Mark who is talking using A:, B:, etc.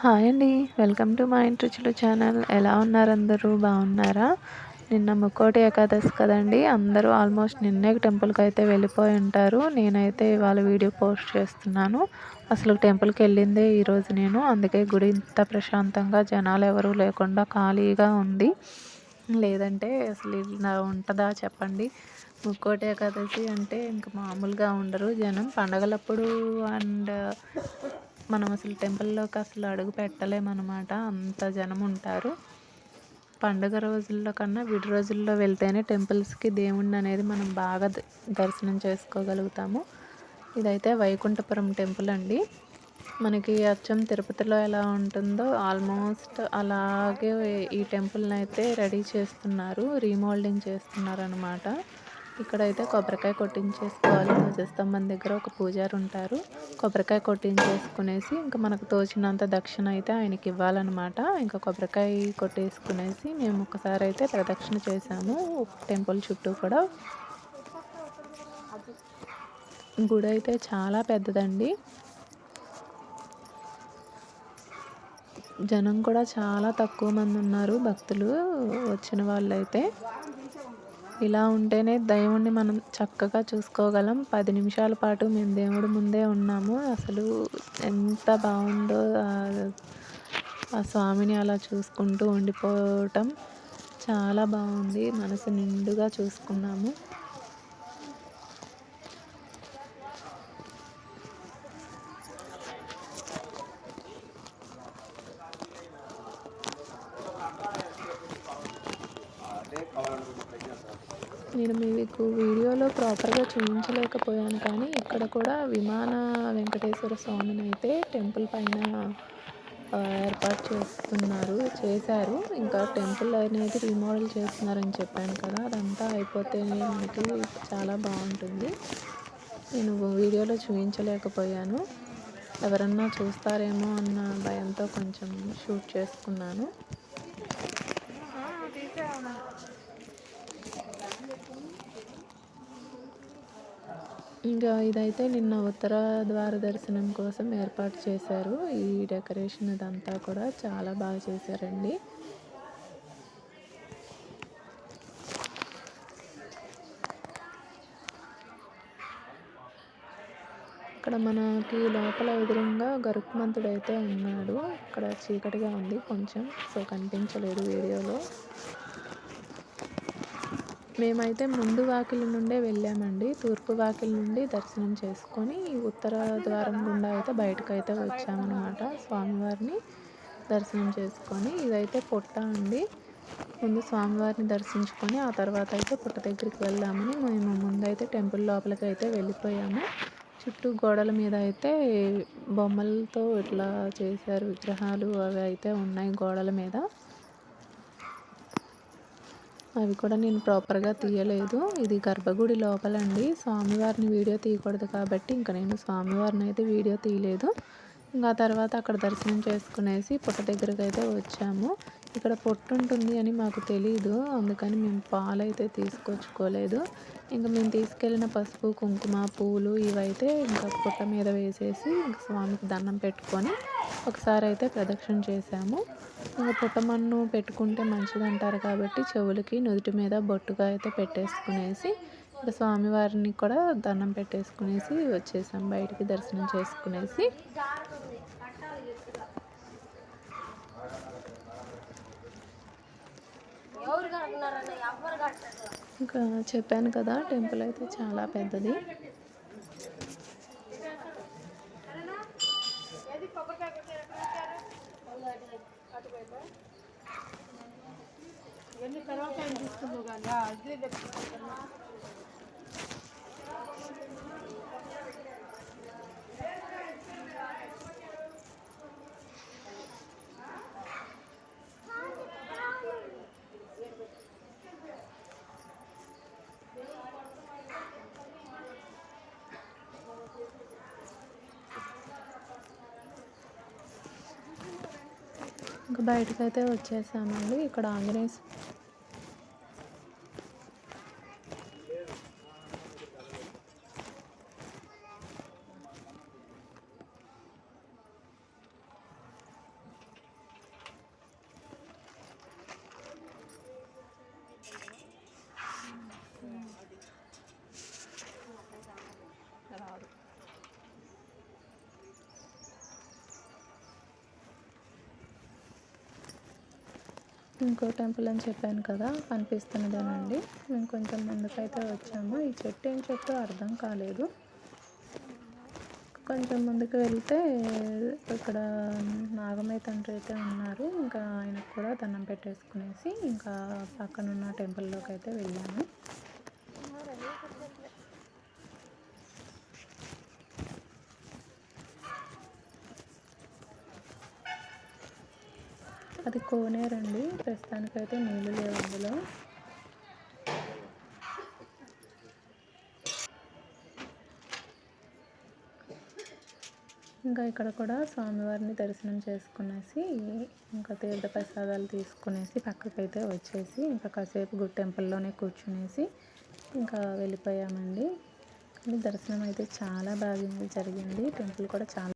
A: Hi అండి. Welcome to మా ఇంట్రుచులు channel. ఎలా ఉన్నారు అందరూ? బాగున్నారా? నిన్న ముక్కోటి ఏకాదశి కదండి. అందరూ ఆల్మోస్ట్ నిన్నే టెంపుల్కి అయితే వెళ్ళిపోయి ఉంటారు. నేనైతే ఇవాళ వీడియో పోస్ట్ చేస్తున్నాను. అసలు టెంపుల్కి వెళ్ళిందే ఈరోజు నేను. అందుకే గుడి ఇంత ప్రశాంతంగా జనాలు ఎవరూ లేకుండా ఖాళీగా ఉంది. లేదంటే అసలు ఇలా ఉంటుందా చెప్పండి. ముక్కోటి ఏకాదశి అంటే ఇంకా మామూలుగా ఉండరు జనం. పండగలప్పుడు అండ్ మనం అసలు టెంపుల్లోకి అసలు అడుగు పెట్టలేమన్నమాట. అంత జనం ఉంటారు. పండుగ రోజుల్లో కన్నా విడి రోజుల్లో వెళ్తేనే టెంపుల్స్కి దేవుణ్ణి అనేది మనం బాగా దర్శనం చేసుకోగలుగుతాము. ఇదైతే వైకుంఠపురం టెంపుల్ అండి. మనకి అచ్చం తిరుపతిలో ఎలా ఉంటుందో ఆల్మోస్ట్ అలాగే ఈ టెంపుల్ని అయితే రెడీ చేస్తున్నారు రీమోల్డింగ్ చేస్తున్నారు అనమాట ఇక్కడైతే కొబ్బరికాయ కొట్టించేసుకోవాలి. ధ్వజస్తంభం దగ్గర ఒక పూజారు ఉంటారు కొబ్బరికాయ కొట్టించేసుకునేసి ఇంకా మనకు తోచినంత దక్షిణ అయితే ఆయనకి ఇవ్వాలన్నమాట. ఇంకా కొబ్బరికాయ కొట్టేసుకునేసి మేము ఒకసారి అయితే ప్రదక్షిణ చేసాము. టెంపుల్ చుట్టూ కూడా. గుడి అయితే చాలా పెద్దదండి. జనం కూడా చాలా తక్కువ మంది ఉన్నారు భక్తులు వచ్చిన వాళ్ళైతే. ఇలా ఉంటేనే దేవుణ్ణి మనం చక్కగా చూసుకోగలం. పది నిమిషాల పాటు మేము దేవుడి ముందే ఉన్నాము. అసలు ఎంత బాగుందో ఆ స్వామిని అలా చూసుకుంటూ ఉండిపోవటం చాలా బాగుంది. మనసు నిండుగా చూసుకున్నాము. నేను మీకు వీడియోలో ప్రాపర్గా చూపించలేకపోయాను కానీ ఇక్కడ కూడా విమాన వెంకటేశ్వర స్వామిని అయితే టెంపుల్ పైన ఏర్పాటు చేస్తున్నారు చేశారు. ఇంకా టెంపుల్ అనేది రీమోడల్ చేస్తున్నారని చెప్పాను కదా అదంతా అయిపోతే మనకి చాలా బాగుంటుంది. నేను వీడియోలో చూపించలేకపోయాను. ఎవరన్నా చూస్తారేమో అన్న భయంతో కొంచెం షూట్ చేసుకున్నాను. ఇంకా ఇదైతే నిన్న ఉత్తర ద్వార దర్శనం కోసం ఏర్పాటు చేశారు. ఈ డెకరేషన్ ఇదంతా కూడా చాలా బాగా చేశారండి. ఇక్కడ మనకి లోపల ఎదురుగా గరుక్మంతుడు అయితే ఉన్నాడు. ఇక్కడ చీకటిగా ఉంది కొంచెం సో కనిపించలేదు వీడియోలో. మేమైతే ముందు వాకిలి నుండే వెళ్ళామండి. తూర్పు వాకిలి నుండి దర్శనం చేసుకొని ఉత్తర ద్వారం గుండా అయితే బయటకు అయితే వచ్చామన్నమాట. స్వామివారిని దర్శనం చేసుకొని ఇదైతే పుట్ట అండి. ముందు స్వామివారిని దర్శించుకొని ఆ తర్వాత అయితే పుట్ట దగ్గరికి వెళ్దామని మేము ముందైతే టెంపుల్ లోపలికి అయితే వెళ్ళిపోయాము. చుట్టూ గోడల మీద అయితే బొమ్మలతో ఇట్లా చేశారు విగ్రహాలు అవి అయితే ఉన్నాయి గోడల మీద. అవి కూడా నేను ప్రాపర్గా తీయలేదు. ఇది గర్భగుడి లోపలండి. స్వామివారిని వీడియో తీయకూడదు కాబట్టి ఇంకా నేను స్వామివారిని అయితే వీడియో తీయలేదు. ఇంకా తర్వాత అక్కడ దర్శనం చేసుకునేసి పుట్ట దగ్గరకు అయితే వచ్చాము. ఇక్కడ పొట్టు ఉంటుంది అని మాకు తెలియదు అందుకని మేము పాలైతే తీసుకొచ్చుకోలేదు. ఇంకా మేము తీసుకెళ్ళిన పసుపు కుంకుమ పూలు ఇవైతే ఇంకా పుట్ట మీద వేసేసి ఇంకా స్వామికి దండం పెట్టుకొని ఒకసారి అయితే ప్రదక్షిణ చేశాము. ఇంకా పుట్టమన్ను పెట్టుకుంటే మంచిది అంటారు కాబట్టి చెవులకి నుదుటి మీద బొట్టుగా అయితే పెట్టేసుకునేసి ఇంకా స్వామివారిని కూడా దండం పెట్టేసుకునేసి వచ్చేసాం బయటికి దర్శనం చేసుకునేసి. ఇంకా చెప్పాను కదా టెంపుల్ అయితే చాలా పెద్దది. తర్వాత ఇంకా బయటకైతే వచ్చేసామండి. ఇక్కడ ఆంజనేయ
B: ఇంకో టెంపుల్ అని చెప్పాను కదా కనిపిస్తున్నదేనండి మేము కొంచెం ముందుకైతే వచ్చాము. ఈ చెట్టు ఏం చెట్టు అర్థం కాలేదు. కొంచెం ముందుకు వెళ్తే ఇక్కడ నాగమయ్య తండ్రి అయితే ఉన్నారు. ఇంకా ఆయనకు కూడా దండం పెట్టేసుకునేసి ఇంకా పక్కనున్న టెంపుల్లోకి అయితే వెళ్ళాము. అది కోనేరండి. ప్రస్తుతానికైతే నీళ్ళు లేవు అందులో. ఇంకా ఇక్కడ కూడా స్వామివారిని దర్శనం చేసుకునేసి ఇంకా తీర్థ ప్రసాదాలు తీసుకునేసి పక్కకైతే వచ్చేసి ఇంకా కాసేపు గుడి టెంపుల్లోనే కూర్చునేసి ఇంకా వెళ్ళిపోయామండి. దర్శనం అయితే చాలా బాగా జరిగింది. టెంపుల్ కూడా చాలా